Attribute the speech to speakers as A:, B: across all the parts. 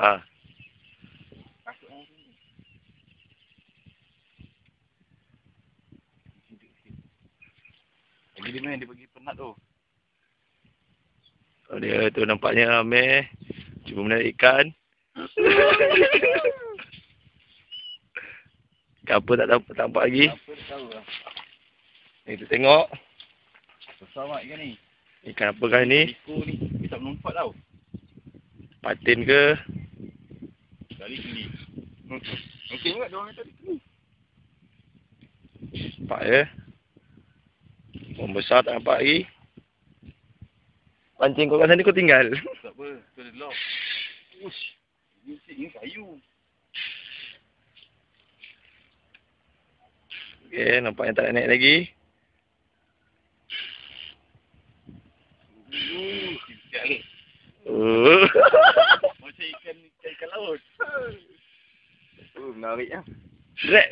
A: Ha.
B: Lagi dia main, dia pergi penat tu.
A: Oh, dia tu nampaknya Amir cuba menarik ikan. Apa tak tampak, tampak lagi.
B: Apa dia tahu lah.
A: Ni kita tengok
B: Besar mat ikan ni.
A: ikan apa kan ni.
B: Liko ni. Dia tak melompat tau.
A: Patin ke?
B: Dari sini. Okey juga dia orang kata ni.
A: Nampak ya. Orang besar tak nampak lagi. Pancing kau kat sana kau tinggal.
B: Tak apa. Tu ada lock. Ush. Ini ini kayu.
A: Okey, nampaknya tak nak naik lagi.
B: Uh, sikit lagi.
A: Oh.
B: Macam ikan ikan, ikan laut. Menarik lah.
A: Drag.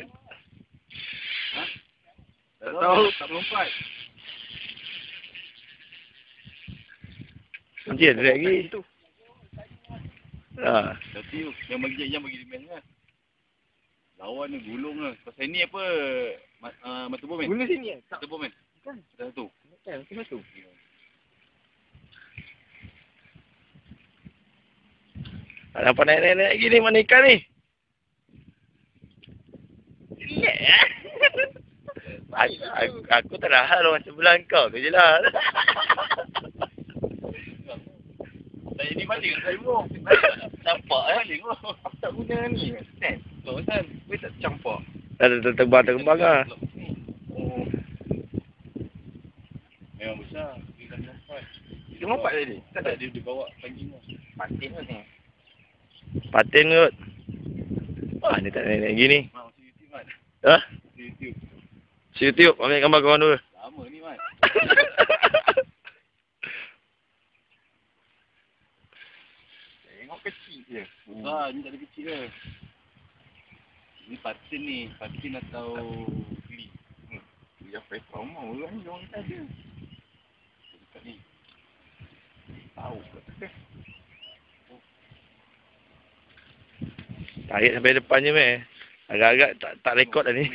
B: Tak tahu. Tak melompat.
A: Nanti ada drag lagi. Ha.
B: Tapi yang bagi yang bagi dimen kan. Lawan ni gulung lah. Pasal ni apa? Ma, uh, mata bom kan?
C: Guna sini eh? Tak
B: Mata bom kan?
C: Kan.
B: Dah satu.
C: kan, macam tu.
A: Tak nampak naik-naik lagi ni mana ikan ni. Relax lah. Aku, aku, aku tak ada hal orang sebelah kau tu je lah.
B: Saya ni maling saya mau.
A: Nampak eh.
B: Maling oh. Aku tak guna ni. Stand. Tak pasal. Boleh tak campak.
A: Dah dah terbang-terbang lah.
B: Oh. Memang besar. Dia dah melompat.
C: Dia melompat tadi?
B: Tak tak, dia, dia bawa pancing lah.
C: Patin tu ni.
A: Patin kot. Ah, ni tak naik lagi ni.
B: Mak, masuk YouTube, Mat.
A: Ha?
B: Masuk YouTube.
A: Si YouTube, ambil gambar kawan dulu.
B: Lama ni, Mat.
C: Tengok kecil je.
B: Besar, ni tak ada kecil ke. Ni patin ni. Patin atau geli.
C: Dia pakai trauma orang ni orang kata dia.
B: Dekat ni.
C: Tahu ke tak?
A: Tarik sampai depan je, meh. Agak-agak tak tak rekod dah ni.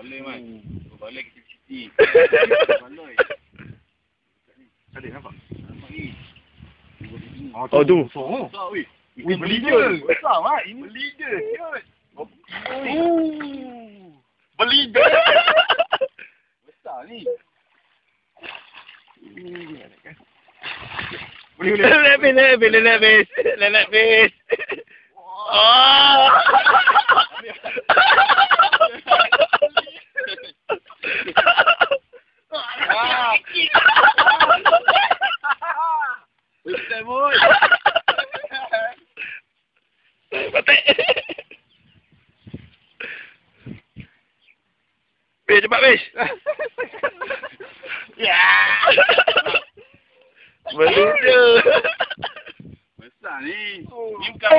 B: Mat, berbaloi, Mat. Berbaloi kecil sikit. Berbaloi.
C: Ada nampak?
B: Nampak ni.
A: Oh, tu.
C: Oh.
B: Besar, weh.
C: Wih, beli dia.
B: Besar, Mat. Ini
C: Beli. Siot.
B: Oh.
C: Beli dia.
B: Besar ni.
C: Boleh boleh.
A: Lebih, lebih, lebih. Lebih. Oh.
B: Boy.
A: Patik. Bis, cepat bis. Ya. Belum je.
B: Besar ni.
C: Oh.
B: Ni bukan.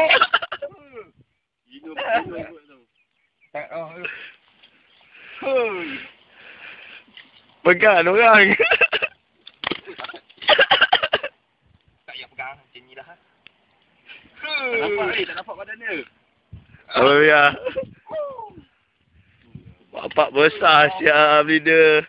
B: Hidup hidup kot tau.
C: Tak oh.
B: Hoi.
A: Pegang orang.
C: Tak payah pegang macam ni dah.
B: Tak nampak ni, tak nampak badan dia.
A: Oh ya. Bapak besar siap leader.